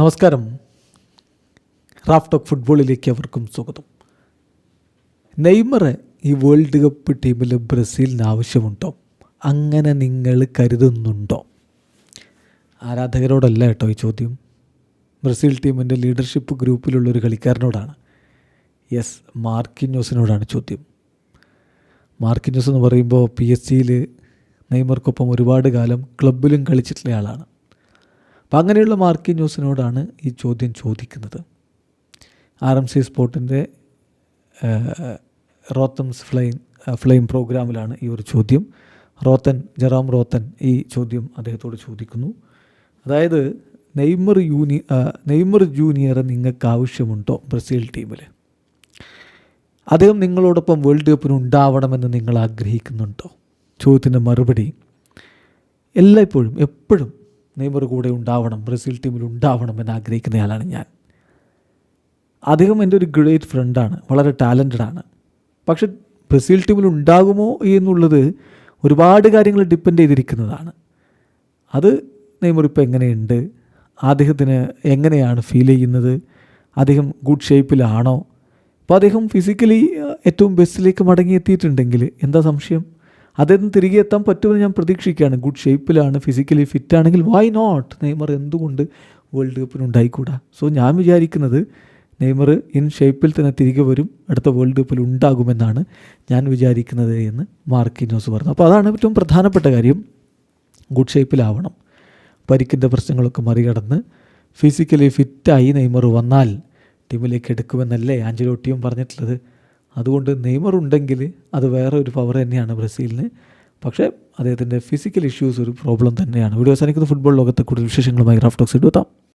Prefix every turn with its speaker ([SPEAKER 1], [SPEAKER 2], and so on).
[SPEAKER 1] നമസ്കാരം. Raf talk ഫുട്ബോളിലേക്ക് അവർക്കും സ്വാഗതം. നെയ്മർ ഈ വേൾഡ് കപ്പ് ടീമിൽ ബ്രസീലിന് ആവശ്യമുണ്ടോ? അങ്ങനെ നിങ്ങൾ കരുതുന്നുണ്ടോ? ആരാധകരോടല്ല കേട്ടോ ഈ ചോദ്യം. ബ്രസീൽ ടീമിന്റെ ലീഡർഷിപ്പ് ഗ്രൂപ്പിലുള്ള ഒരു കളിക്കാരനോടാണ്. യെസ് മാർക്കിന്യൂസിനോടാണ് ചോദ്യം. മാർക്കിന്യൂസ് എന്ന് പറയുമ്പോൾ പി എസ് സിയിൽ നെയ്മർക്കൊപ്പം ഒരുപാട് കാലം ക്ലബിലും കളിച്ചിട്ടുള്ള ആളാണ്. അപ്പം അങ്ങനെയുള്ള മാർക്കി ന്യൂസിനോടാണ് ഈ ചോദ്യം ചോദിക്കുന്നത്. ആർ എം സി സ്പോർട്ടിന്റെ റോത്തംസ് ഫ്ലെയിം ഫ്ലെയിം പ്രോഗ്രാമിലാണ് ഈ ഒരു ചോദ്യം. റോത്തൻ ജറാം റോത്തൻ ഈ ചോദ്യം അദ്ദേഹത്തോട് ചോദിക്കുന്നു. അതായത് നെയ്മർ യൂനി നെയ്മർ ജൂനിയറെ നിങ്ങൾക്ക് ആവശ്യമുണ്ടോ ബ്രസീൽ ടീമിൽ അദ്ദേഹം നിങ്ങളോടൊപ്പം വേൾഡ് കപ്പിന് ഉണ്ടാവണമെന്ന് നിങ്ങൾ ആഗ്രഹിക്കുന്നുണ്ടോ? ചോദ്യത്തിന്റെ മറുപടി എല്ലായ്പ്പോഴും എപ്പോഴും നെയ്മർ കൂടെ ഉണ്ടാവണം ബ്രസീൽ ടീമിൽ ഉണ്ടാവണം എന്ന് ആഗ്രഹിക്കുന്നയാളാണ് ഞാൻ. അദ്ദേഹം എന്റെ ഒരു ഗ്രേറ്റ് ഫ്രണ്ടാണ് വളരെ ടാലന്റഡ് ആണ്. പക്ഷെ ബ്രസീൽ ടീമിൽ ഉണ്ടാകുമോ എന്നുള്ളത് ഒരുപാട് കാര്യങ്ങൾ ഡിപ്പെൻഡ് ചെയ്തിരിക്കുന്നതാണ്. അത് നെയ്മർ ഇപ്പോൾ എങ്ങനെയുണ്ട്? അദ്ദേഹത്തിന് എങ്ങനെയാണ് ഫീൽ ചെയ്യുന്നത്? അദ്ദേഹം ഗുഡ് ഷേപ്പിലാണോ അപ്പോൾ അദ്ദേഹം ഫിസിക്കലി ഏറ്റവും ബെസ്റ്റിലേക്ക് മടങ്ങിയെത്തിയിട്ടുണ്ടെങ്കിൽ എന്താ സംശയം? അദ്ദേഹത്തിന് തിരികെ എത്താൻ പറ്റുമെന്ന് ഞാൻ പ്രതീക്ഷിക്കുകയാണ്. ഗുഡ് ഷേപ്പിലാണ് ഫിസിക്കലി ഫിറ്റ് ആണെങ്കിൽ വൈ നോട്ട് നെയ്മർ എന്തുകൊണ്ട് വേൾഡ് കപ്പിന് ഉണ്ടായിക്കൂടാ? സോ ഞാൻ വിചാരിക്കുന്നത് നെയ്മർ ഇൻ ഷേപ്പിൽ തന്നെ തിരികെ വരും അടുത്ത വേൾഡ് കപ്പിൽ ഉണ്ടാകുമെന്നാണ് ഞാൻ വിചാരിക്കുന്നത് എന്ന് മാർക്കിനോസ് പറഞ്ഞു. അപ്പോൾ അതാണ് ഏറ്റവും പ്രധാനപ്പെട്ട കാര്യം. ഗുഡ് ഷേപ്പിലാവണം പരിക്കിന്റെ പ്രശ്നങ്ങളൊക്കെ മറികടന്ന് ഫിസിക്കലി ഫിറ്റായി നെയ്മർ വന്നാൽ ടീമിലേക്ക് എടുക്കുമെന്നല്ലേ ആഞ്ചലോട്ടിയും പറഞ്ഞിട്ടുള്ളത്. അതുകൊണ്ട് നെയ്മർ ഉണ്ടെങ്കിൽ അത് വേറെ ഒരു പവർ തന്നെയാണ് ബ്രസീലിന്. പക്ഷേ അദ്ദേഹത്തിന്റെ ഫിസിക്കൽ ഇഷ്യൂസ് ഒരു പ്രോബ്ലം തന്നെയാണ്. വീഡിയോ അവസാനിക്കുന്ന. ഫുട്ബോൾ ലോകത്തെ കൂടുതൽ വിശേഷങ്ങളുമായി റാഫ്റ്റോക്സ് എടുത്താം